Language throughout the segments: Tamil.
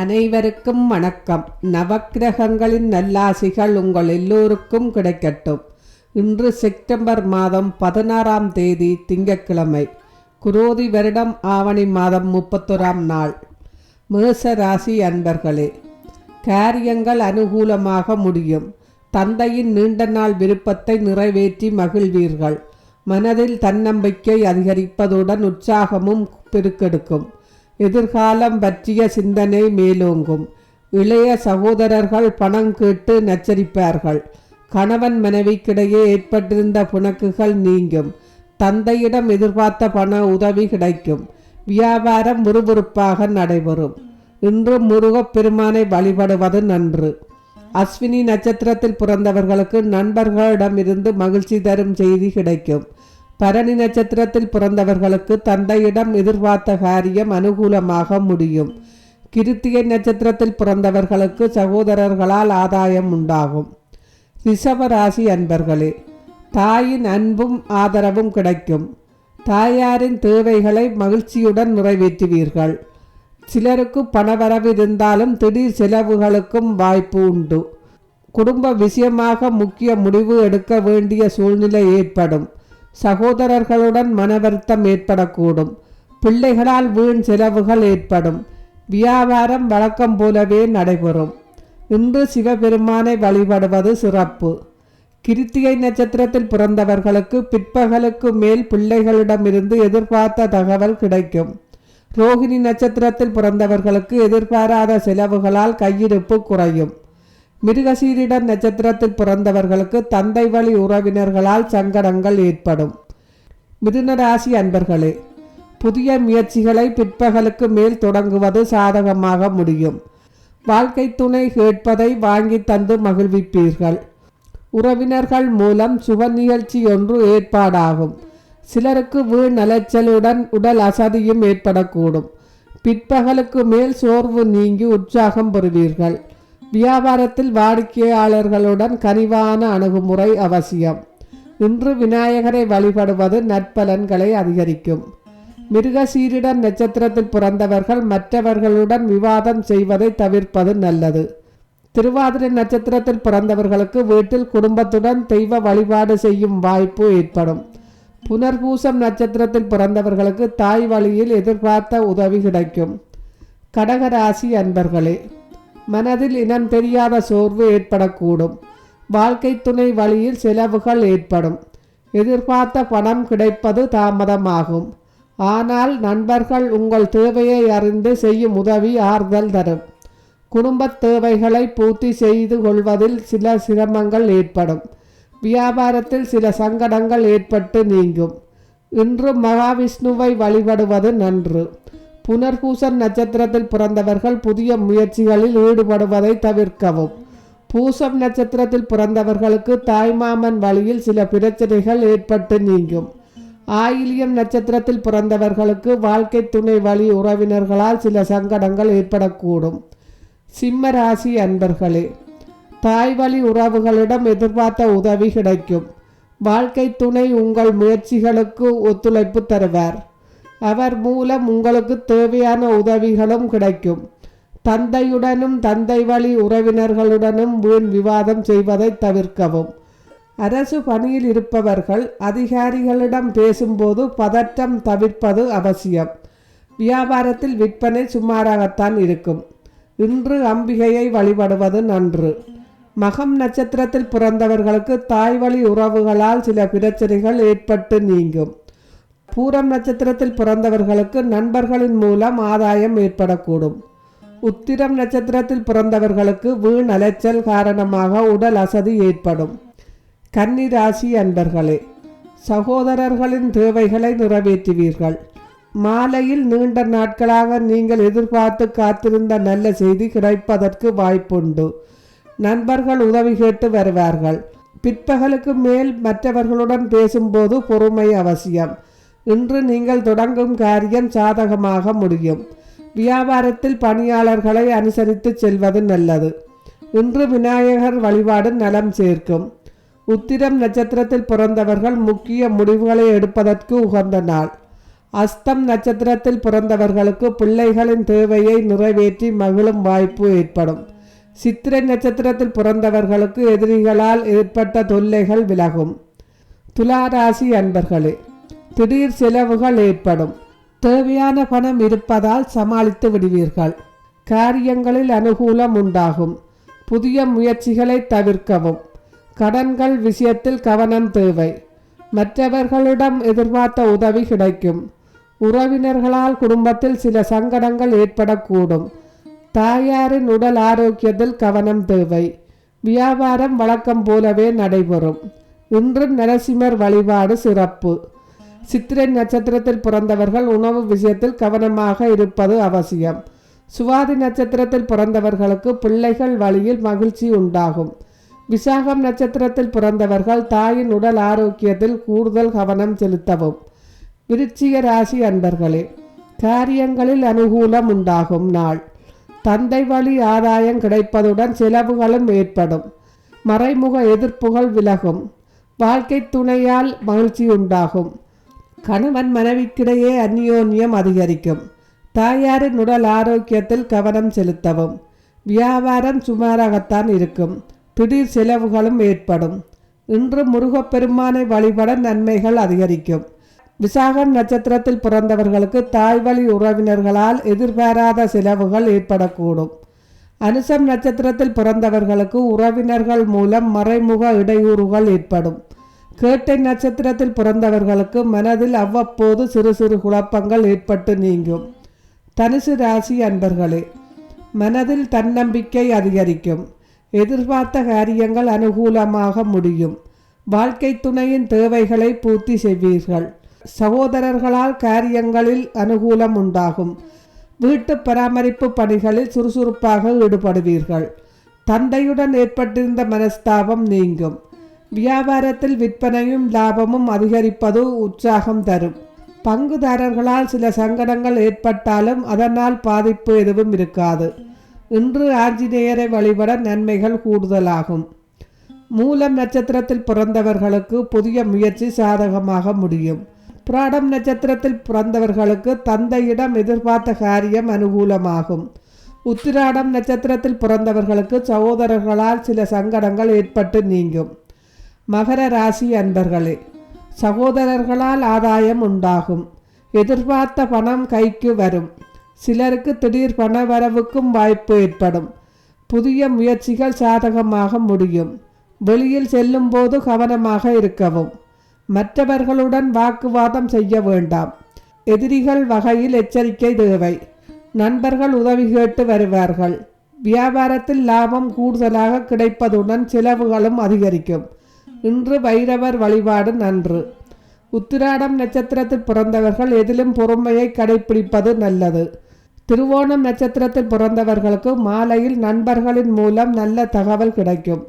அனைவருக்கும் வணக்கம். நவக்கிரகங்களின் நல்லாசிகள் உங்கள் எல்லோருக்கும் கிடைக்கட்டும். இன்று செப்டம்பர் மாதம் பதினாறாம் தேதி திங்கட்கிழமை குரோதி வருடம் ஆவணி மாதம் முப்பத்தொராம் நாள். மேச ராசி அன்பர்களே காரியங்கள் அனுகூலமாக முடியும். தந்தையின் நீண்ட நாள் விருப்பத்தை நிறைவேற்றி மகிழ்வீர்கள். மனதில் தன்னம்பிக்கை அதிகரிப்பதுடன் உற்சாகமும் பெருக்கெடுக்கும். எதிர்காலம் பற்றிய சிந்தனை மேலோங்கும். இளைய சகோதரர்கள் பணம் கேட்டு நச்சரிப்பார்கள். கணவன் மனைவிக்கிடையே ஏற்பட்டிருந்த புணக்குகள் நீங்கும். தந்தையிடம் எதிர்பார்த்த பண உதவி கிடைக்கும். வியாபாரம் விறுவிறுப்பாக நடைபெறும். இன்று முருகப் பெருமானை வழிபடுவது நன்று. அஸ்வினி நட்சத்திரத்தில் பிறந்தவர்களுக்கு நண்பர்களிடமிருந்து மகிழ்ச்சி தரும் செய்தி கிடைக்கும். பரணி நட்சத்திரத்தில் பிறந்தவர்களுக்கு தந்தையிடம் எதிர்பார்த்த காரியம் அனுகூலமாக முடியும். கிருத்திகை நட்சத்திரத்தில் பிறந்தவர்களுக்கு சகோதரர்களால் ஆதாயம் உண்டாகும். ரிஷபராசி அன்பர்களே தாயின் அன்பும் ஆதரவும் கிடைக்கும். தாயாரின் தேவைகளை மகிழ்ச்சியுடன் நிறைவேற்றுவீர்கள். சிலருக்கு பணவரவு இருந்தாலும் திடீர் செலவுகளுக்கும் வாய்ப்பு உண்டு. குடும்ப விஷயமாக முக்கிய முடிவு எடுக்க வேண்டிய சூழ்நிலை ஏற்படும். சகோதரர்களுடன் மனவருத்தம் ஏற்படக்கூடும். பிள்ளைகளால் வீண் செலவுகள் ஏற்படும். வியாபாரம் வழக்கம் போலவே நடைபெறும். இன்று சிவபெருமானை வழிபடுவது சிறப்பு. கிருத்திகை நட்சத்திரத்தில் பிறந்தவர்களுக்கு பிற்பகலுக்கு மேல் பிள்ளைகளிடமிருந்து எதிர்பார்த்த தகவல் கிடைக்கும். ரோகிணி நட்சத்திரத்தில் பிறந்தவர்களுக்கு எதிர்பாராத செலவுகளால் கையிருப்பு குறையும். மிருகசீரிட நட்சத்திரத்தில் பிறந்தவர்களுக்கு தந்தை வழி உறவினர்களால் சங்கடங்கள் ஏற்படும். மிதுனராசி அன்பர்களே புதிய முயற்சிகளை பிற்பகலுக்கு மேல் தொடங்குவது சாதகமாக முடியும். வாழ்க்கை துணை கேட்பதை வாங்கி தந்து மகிழ்விப்பீர்கள். உறவினர்கள் மூலம் சுப நிகழ்ச்சி ஒன்று ஏற்பாடாகும். சிலருக்கு வீண் அலைச்சலுடன் உடல் அசதியும் ஏற்படக்கூடும். பிற்பகலுக்கு மேல் சோர்வு நீங்கி உற்சாகம் பெறுவீர்கள். வியாபாரத்தில் வாடிக்கையாளர்களுடன் கனிவான அணுகுமுறை அவசியம். இன்று விநாயகரை வழிபடுவது நற்பலன்களை அதிகரிக்கும். மிருகசீரிடன் நட்சத்திரத்தில் பிறந்தவர்கள் மற்றவர்களுடன் விவாதம் செய்வதை தவிர்ப்பது நல்லது. திருவாதிரை நட்சத்திரத்தில் பிறந்தவர்களுக்கு வீட்டில் குடும்பத்துடன் தெய்வ வழிபாடு செய்யும் வாய்ப்பு ஏற்படும். புனர்பூசம் நட்சத்திரத்தில் பிறந்தவர்களுக்கு தாய் வழியில் எதிர்பார்த்த உதவி கிடைக்கும். கடகராசி அன்பர்களே மனதில் இனம் தெரியாத சோர்வு ஏற்படக்கூடும். வாழ்க்கை துணை வழியில் செலவுகள் ஏற்படும். எதிர்பார்த்த பணம் கிடைப்பது தாமதமாகும். ஆனால் நண்பர்கள் உங்கள் தேவையை அறிந்து செய்யும் உதவி ஆறுதல் தரும். குடும்பத் தேவைகளை பூர்த்தி செய்து கொள்வதில் சில சிரமங்கள் ஏற்படும். வியாபாரத்தில் சில சங்கடங்கள் ஏற்பட்டு நீங்கும். இன்று மகாவிஷ்ணுவை வழிபடுவது நன்று. புனர்பூசன் நட்சத்திரத்தில் பிறந்தவர்கள் புதிய முயற்சிகளில் ஈடுபடுவதை தவிர்க்கவும். பூசம் நட்சத்திரத்தில் பிறந்தவர்களுக்கு தாய்மாமன் வழியில் சில பிரச்சனைகள் ஏற்பட்டு நீங்கும். ஆயிலியம் நட்சத்திரத்தில் பிறந்தவர்களுக்கு வாழ்க்கை துணை வழி உறவினர்களால் சில சங்கடங்கள் ஏற்படக்கூடும். சிம்ம ராசி அன்பர்களே தாய் வழி உறவுகளிடம் எதிர்பார்த்த உதவி கிடைக்கும். வாழ்க்கை துணை உங்கள் முயற்சிகளுக்கு ஒத்துழைப்பு தருவார். அவர் மூலம் உங்களுக்கு தேவையான உதவிகளும் கிடைக்கும். தந்தையுடனும் தந்தை வழி உறவினர்களுடனும் வீண் விவாதம் செய்வதை தவிர்க்கவும். அரசு பணியில் இருப்பவர்கள் அதிகாரிகளிடம் பேசும்போது பதற்றம் தவிர்ப்பது அவசியம். வியாபாரத்தில் விற்பனை சுமாராகத்தான் இருக்கும். இன்று அம்பிகையை வழிபடுவது நன்று. மகம் நட்சத்திரத்தில் பிறந்தவர்களுக்கு தாய் வழி உறவுகளால் சில பிரச்சனைகள் ஏற்பட்டு நீங்கும். பூரம் நட்சத்திரத்தில் பிறந்தவர்களுக்கு நண்பர்களின் மூலம் ஆதாயம் ஏற்படக்கூடும். உத்திரம் நட்சத்திரத்தில் பிறந்தவர்களுக்கு வீண் அலைச்சல் காரணமாக உடல் அசதி ஏற்படும். கன்னி ராசி அன்பர்களே சகோதரர்களின் தேவைகளை நிறைவேற்றுவீர்கள். மாலையில் நீண்ட நாட்களாக நீங்கள் எதிர்பார்த்து காத்திருந்த நல்ல செய்தி கிடைப்பதற்கு வாய்ப்புண்டு. நண்பர்கள் உதவி கேட்டு வருவார்கள். பிற்பகலுக்கு மேல் மற்றவர்களுடன் பேசும்போது பொறுமை அவசியம். இன்று நீங்கள் தொடங்கும் காரியம் சாதகமாக முடியும். வியாபாரத்தில் பணியாளர்களை அனுசரித்து செல்வது நல்லது. இன்று விநாயகர் வழிபாடு நலம் சேர்க்கும். உத்திரம் நட்சத்திரத்தில் பிறந்தவர்கள் முக்கிய முடிவுகளை எடுப்பதற்கு உகந்த நாள். அஸ்தம் நட்சத்திரத்தில் பிறந்தவர்களுக்கு பிள்ளைகளின் தேவையை நிறைவேற்றி மகிழும் வாய்ப்பு ஏற்படும். சித்திரை நட்சத்திரத்தில் பிறந்தவர்களுக்கு எதிரிகளால் ஏற்பட்ட தொல்லைகள் விலகும். துளாராசி அன்பர்களே திடீர் செலவுகள் ஏற்படும். தேவையான பணம் இருப்பதால் சமாளித்து விடுவீர்கள். காரியங்களில் அனுகூலம் உண்டாகும். புதிய முயற்சிகளை தவிர்க்கவும். கடன்கள் விஷயத்தில் கவனம் தேவை. மற்றவர்களிடம் எதிர்பார்த்த உதவி கிடைக்கும். உறவினர்களால் குடும்பத்தில் சில சங்கடங்கள் ஏற்படக்கூடும். தாயாரின் உடல் ஆரோக்கியத்தில் கவனம் தேவை. வியாபாரம் வழக்கம் போலவே நடைபெறும். இன்று நரசிம்மர் வழிபாடு சிறப்பு. சித்திரை நட்சத்திரத்தில் பிறந்தவர்கள் உணவு விஷயத்தில் கவனமாக இருப்பது அவசியம். சுவாதி நட்சத்திரத்தில் பிறந்தவர்களுக்கு பிள்ளைகள் வழியில் மகிழ்ச்சி உண்டாகும். விசாகம் நட்சத்திரத்தில் பிறந்தவர்கள் தாயின் உடல் ஆரோக்கியத்தில் கூடுதல் கவனம் செலுத்தவும். விருச்சிக ராசி அன்பர்களே காரியங்களில் அனுகூலம் உண்டாகும் நாள். தந்தை வழி ஆதாயம் கிடைப்பதுடன் செலவுகளும் ஏற்படும். மறைமுக எதிர்ப்புகள் விலகும். வாழ்க்கை துணையால் மகிழ்ச்சி உண்டாகும். கணவன் மனைவிக்கிடையே அந்யோன்யம் அதிகரிக்கும். தாயாரின் உடல் ஆரோக்கியத்தில் கவனம் செலுத்தவும். வியாபாரம் சுமாராகத்தான் இருக்கும். திடீர் செலவுகளும் ஏற்படும். இன்று முருகப்பெருமானை வழிபட நன்மைகள் அதிகரிக்கும். விசாகம் நட்சத்திரத்தில் பிறந்தவர்களுக்கு தாய்வழி உறவினர்களால் எதிர்பாராத செலவுகள் ஏற்படக்கூடும். அனுசம் நட்சத்திரத்தில் பிறந்தவர்களுக்கு உறவினர்கள் மூலம் மறைமுக இடையூறுகள் ஏற்படும். கேட்டை நட்சத்திரத்தில் பிறந்தவர்களுக்கு மனதில் அவ்வப்போது சிறு சிறு குழப்பங்கள் ஏற்பட்டு நீங்கும். தனுசு ராசி அன்பர்களே மனதில் தன்னம்பிக்கை அதிகரிக்கும். எதிர்பார்த்த காரியங்கள் அனுகூலமாக முடியும். வாழ்க்கை துணையின் தேவைகளை பூர்த்தி செய்வீர்கள். சகோதரர்களால் காரியங்களில் அனுகூலம் உண்டாகும். வீட்டு பராமரிப்பு பணிகளில் சுறுசுறுப்பாக ஈடுபடுவீர்கள். தந்தையுடன் ஏற்பட்டிருந்த மனஸ்தாபம் நீங்கும். வியாபாரத்தில் விற்பனையும் லாபமும் அதிகரிப்பது உற்சாகம் தரும். பங்குதாரர்களால் சில சங்கடங்கள் ஏற்பட்டாலும் அதனால் பாதிப்பு எதுவும் இருக்காது. இன்று ஆஞ்சநேயரை வழிபட நன்மைகள் கூடுதலாகும். மூலம் நட்சத்திரத்தில் பிறந்தவர்களுக்கு புதிய முயற்சி சாதகமாக முடியும். புராடம் நட்சத்திரத்தில் பிறந்தவர்களுக்கு தந்தையிடம் எதிர்பார்த்த காரியம் அனுகூலமாகும். உத்திராடம் நட்சத்திரத்தில் பிறந்தவர்களுக்கு சகோதரர்களால் சில சங்கடங்கள் ஏற்பட்டு நீங்கும். மகர ராசி அன்பர்களே சகோதரர்களால் ஆதாயம் உண்டாகும். எதிர்பார்த்த பணம் கைக்கு வரும். சிலருக்கு திடீர் பண வரவுக்கும் வாய்ப்பு ஏற்படும். புதிய முயற்சிகள் சாதகமாக முடியும். வெளியில் செல்லும்போது கவனமாக இருக்கவும். மற்றவர்களுடன் வாக்குவாதம் செய்ய வேண்டாம். எதிரிகள் வகையில் எச்சரிக்கை தேவை. நண்பர்கள் உதவி கேட்டு வருவார்கள். வியாபாரத்தில் லாபம் கூடுதலாக கிடைப்பதுடன் செலவுகளும் அதிகரிக்கும். இன்று வைரவர் வழிபாடு நன்று. உத்திராடம் நட்சத்திரத்தில் பிறந்தவர்கள் எதிலும் பொறுமையை கடைபிடிப்பது நல்லது. திருவோணம் நட்சத்திரத்தில் பிறந்தவர்களுக்கு மாலையில் நண்பர்களின் மூலம் நல்ல தகவல் கிடைக்கும்.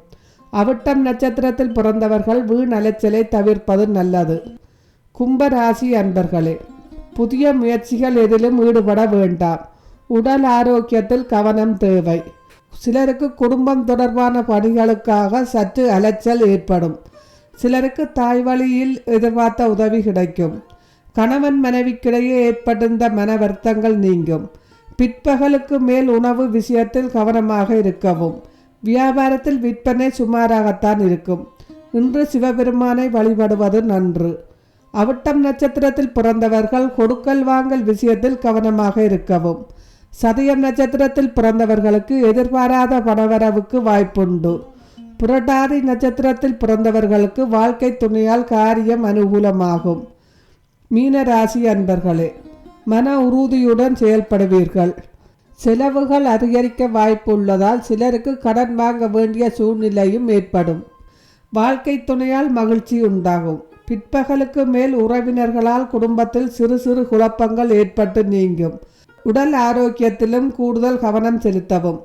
அவிட்டம் நட்சத்திரத்தில் பிறந்தவர்கள் வீண் அலைச்சலை தவிர்ப்பது நல்லது. கும்பராசி அன்பர்களே புதிய முயற்சிகள் எதிலும் ஈடுபட வேண்டாம். உடல் ஆரோக்கியத்தில் கவனம் தேவை. சிலருக்கு குடும்பம் தொடர்பான பணிகளுக்காக சற்று அலைச்சல் ஏற்படும். சிலருக்கு தாய் வழியில் எதிர்பார்த்த உதவி கிடைக்கும். கணவன் மனைவிக்கிடையே ஏற்பட்டிருந்த மன வருத்தங்கள் நீங்கும். பிற்பகலுக்கு மேல் உணவு விஷயத்தில் கவனமாக இருக்கவும். வியாபாரத்தில் விற்பனை சுமாராகத்தான் இருக்கும். இன்று சிவபெருமானை வழிபடுவது நன்று. அவிட்டம் நட்சத்திரத்தில் பிறந்தவர்கள் கொடுக்கல் வாங்கல் விஷயத்தில் கவனமாக இருக்கவும். சதயம் நட்சத்திரத்தில் பிறந்தவர்களுக்கு எதிர்பாராத பணவரவுக்கு வாய்ப்புண்டு. புரட்டாதி நட்சத்திரத்தில் பிறந்தவர்களுக்கு வாழ்க்கை துணையால் காரியம் அனுகூலமாகும். மீன ராசி அன்பர்களே மன உறுதியுடன் செயல்படுவீர்கள். செலவுகள் அதிகரிக்க வாய்ப்புள்ளதால் சிலருக்கு கடன் வாங்க வேண்டிய சூழ்நிலையும் ஏற்படும். வாழ்க்கை துணையால் மகிழ்ச்சி உண்டாகும். பிற்பகலுக்கு மேல் உறவினர்களால் குடும்பத்தில் சிறு சிறு குழப்பங்கள் ஏற்பட்டு நீங்கும். உடல் ஆரோக்கியத்திலும் கூடுதல் கவனம் செலுத்தவும்.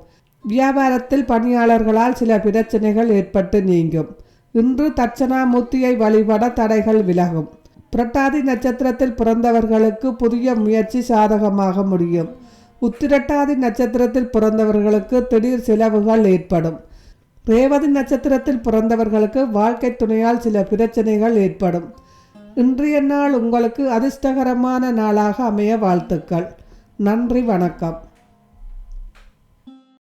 வியாபாரத்தில் பணியாளர்களால் சில பிரச்சனைகள் ஏற்பட்டு நீங்கும். இன்று தட்சணாமூர்த்தியை வழிபட தடைகள் விலகும். புரட்டாதி நட்சத்திரத்தில் பிறந்தவர்களுக்கு புதிய முயற்சி சாதகமாக முடியும். உத்திரட்டாதி நட்சத்திரத்தில் பிறந்தவர்களுக்கு திடீர் செலவுகள் ஏற்படும். ரேவதி நட்சத்திரத்தில் பிறந்தவர்களுக்கு வாழ்க்கை துணையால் சில பிரச்சனைகள் ஏற்படும். இன்றைய நாள் உங்களுக்கு அதிர்ஷ்டகரமான நாளாக அமைய வாழ்த்துக்கள். நன்றி வணக்கம்.